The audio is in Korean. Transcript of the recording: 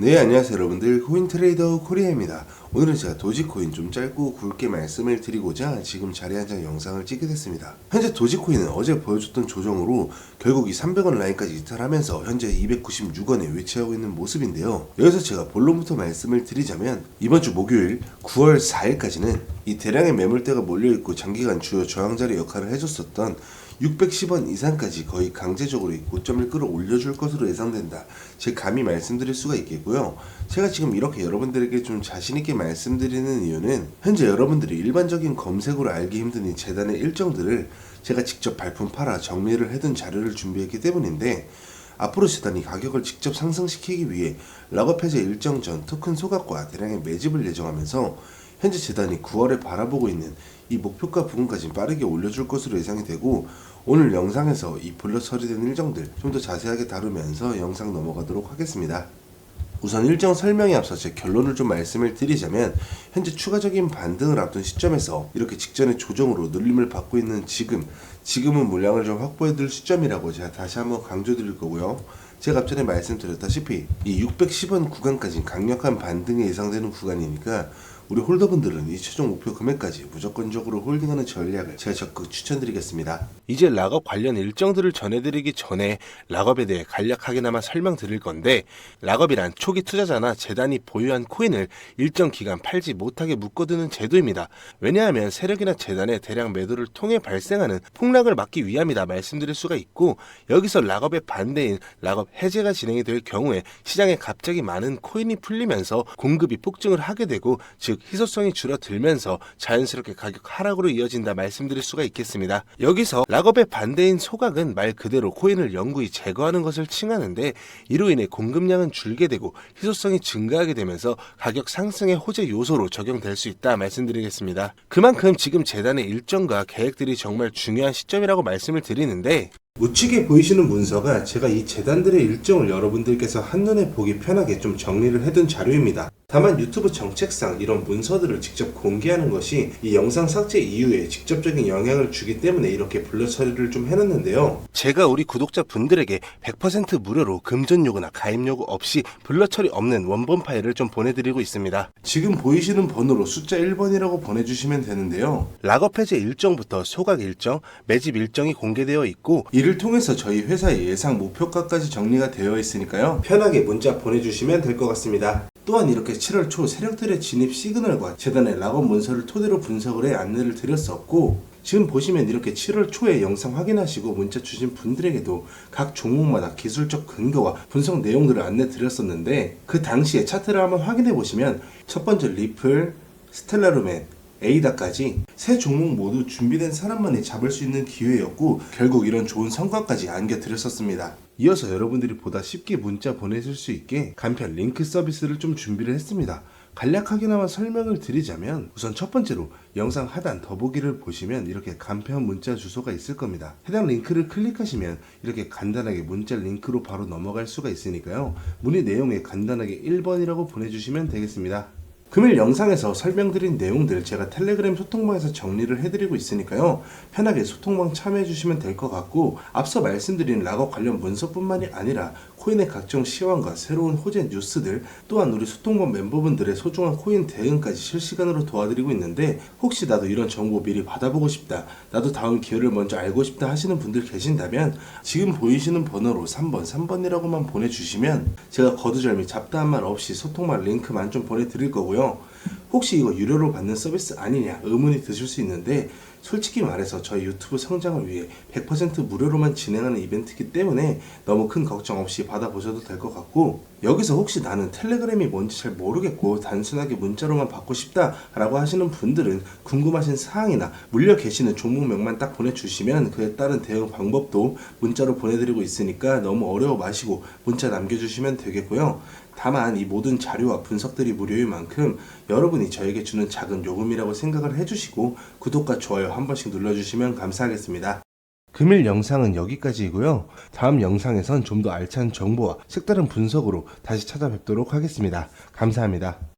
네 안녕하세요 여러분들. 코인트레이더 코리아입니다. 오늘은 제가 도지코인 좀 짧고 굵게 말씀을 드리고자 지금 자리에 앉아 영상을 찍게 됐습니다. 현재 도지코인은 어제 보여줬던 조정으로 결국 이 300원 라인까지 이탈하면서 현재 296원에 위치하고 있는 모습인데요. 여기서 제가 본론부터 말씀을 드리자면 이번 주 목요일 9월 4일까지는 이 대량의 매물대가 몰려있고 장기간 주요 저항자리 역할을 해줬었던 610원 이상까지 거의 강제적으로 이 고점을 끌어올려줄 것으로 예상된다. 제 감히 말씀드릴 수가 있겠고요. 제가 지금 이렇게 여러분들에게 좀 자신있게 말씀드리는 이유는 현재 여러분들이 일반적인 검색으로 알기 힘든 이 재단의 일정들을 제가 직접 발품 팔아 정리를 해둔 자료를 준비했기 때문인데 앞으로 재단이 가격을 직접 상승시키기 위해 락업 해제 일정 전 토큰 소각과 대량의 매집을 예정하면서 현재 재단이 9월에 바라보고 있는 이 목표가 부분까지 빠르게 올려줄 것으로 예상이 되고 오늘 영상에서 이 불러 처리된 일정들 좀 더 자세하게 다루면서 영상 넘어가도록 하겠습니다. 우선 일정 설명에 앞서 제 결론을 좀 말씀을 드리자면 현재 추가적인 반등을 앞둔 시점에서 이렇게 직전의 조정으로 눌림을 받고 있는 지금 지금은 물량을 좀 확보해 둘 시점이라고 제가 다시 한번 강조 드릴 거고요. 제가 앞전에 말씀드렸다시피 이 610원 구간까지 강력한 반등이 예상되는 구간이니까 우리 홀더분들은 이 최종 목표 금액까지 무조건적으로 홀딩하는 전략을 제가 적극 추천드리겠습니다. 이제 락업 관련 일정들을 전해드리기 전에 락업에 대해 간략하게나마 설명드릴 건데 락업이란 초기 투자자나 재단이 보유한 코인을 일정 기간 팔지 못하게 묶어두는 제도입니다. 왜냐하면 세력이나 재단의 대량 매도를 통해 발생하는 폭락을 막기 위함이다 말씀드릴 수가 있고 여기서 락업의 반대인 락업 해제가 진행이 될 경우에 시장에 갑자기 많은 코인이 풀리면서 공급이 폭증을 하게 되고 즉 희소성이 줄어들면서 자연스럽게 가격 하락으로 이어진다 말씀드릴 수가 있겠습니다. 여기서 락업의 반대인 소각은 말 그대로 코인을 영구히 제거하는 것을 칭하는데 이로 인해 공급량은 줄게 되고 희소성이 증가하게 되면서 가격 상승의 호재 요소로 적용될 수 있다 말씀드리겠습니다. 그만큼 지금 재단의 일정과 계획들이 정말 중요한 시점이라고 말씀을 드리는데 우측에 보이시는 문서가 제가 이 재단들의 일정을 여러분들께서 한눈에 보기 편하게 좀 정리를 해둔 자료입니다. 다만 유튜브 정책상 이런 문서들을 직접 공개하는 것이 이 영상 삭제 이후에 직접적인 영향을 주기 때문에 이렇게 불러 처리를 좀 해놨는데요. 제가 우리 구독자 분들에게 100% 무료로 금전 요구나 가입 요구 없이 불러 처리 없는 원본 파일을 좀 보내드리고 있습니다. 지금 보이시는 번호로 숫자 1번이라고 보내주시면 되는데요. 락업 해제 일정부터 소각 일정, 매집 일정이 공개되어 있고 이를 통해서 저희 회사의 예상 목표가까지 정리가 되어 있으니까요. 편하게 문자 보내주시면 될 것 같습니다. 또한 이렇게 7월 초 세력들의 진입 시그널과 재단의 락업 문서를 토대로 분석을 해 안내를 드렸었고 지금 보시면 이렇게 7월 초에 영상 확인하시고 문자 주신 분들에게도 각 종목마다 기술적 근거와 분석 내용들을 안내 드렸었는데 그 당시에 차트를 한번 확인해 보시면 첫 번째 리플, 스텔라루멘, 에이다까지 세 종목 모두 준비된 사람만이 잡을 수 있는 기회였고 결국 이런 좋은 성과까지 안겨드렸었습니다. 이어서 여러분들이 보다 쉽게 문자 보내실 수 있게 간편 링크 서비스를 좀 준비를 했습니다. 간략하게나마 설명을 드리자면 우선 첫 번째로 영상 하단 더보기를 보시면 이렇게 간편 문자 주소가 있을 겁니다. 해당 링크를 클릭하시면 이렇게 간단하게 문자 링크로 바로 넘어갈 수가 있으니까요. 문의 내용에 간단하게 1번이라고 보내주시면 되겠습니다. 금일 영상에서 설명드린 내용들 제가 텔레그램 소통방에서 정리를 해드리고 있으니까요. 편하게 소통방 참여해주시면 될 것 같고 앞서 말씀드린 락업 관련 문서뿐만이 아니라 코인의 각종 시황과 새로운 호재 뉴스들 또한 우리 소통방 멤버분들의 소중한 코인 대응까지 실시간으로 도와드리고 있는데 혹시 나도 이런 정보 미리 받아보고 싶다 나도 다음 기회를 먼저 알고 싶다 하시는 분들 계신다면 지금 보이시는 번호로 3번 3번이라고만 보내주시면 제가 거두절미 잡다한 말 없이 소통방 링크만 좀 보내드릴 거고요. 혹시 이거 유료로 받는 서비스 아니냐 의문이 드실 수 있는데 솔직히 말해서 저희 유튜브 성장을 위해 100% 무료로만 진행하는 이벤트이기 때문에 너무 큰 걱정 없이 받아보셔도 될 것 같고 여기서 혹시 나는 텔레그램이 뭔지 잘 모르겠고 단순하게 문자로만 받고 싶다 라고 하시는 분들은 궁금하신 사항이나 물려 계시는 종목명만 딱 보내주시면 그에 따른 대응 방법도 문자로 보내드리고 있으니까 너무 어려워 마시고 문자 남겨주시면 되겠고요. 다만 이 모든 자료와 분석들이 무료인 만큼 여러분이 저에게 주는 작은 요금이라고 생각을 해주시고 구독과 좋아요 한 번씩 눌러주시면 감사하겠습니다. 금일 영상은 여기까지이고요. 다음 영상에선 좀 더 알찬 정보와 색다른 분석으로 다시 찾아뵙도록 하겠습니다. 감사합니다.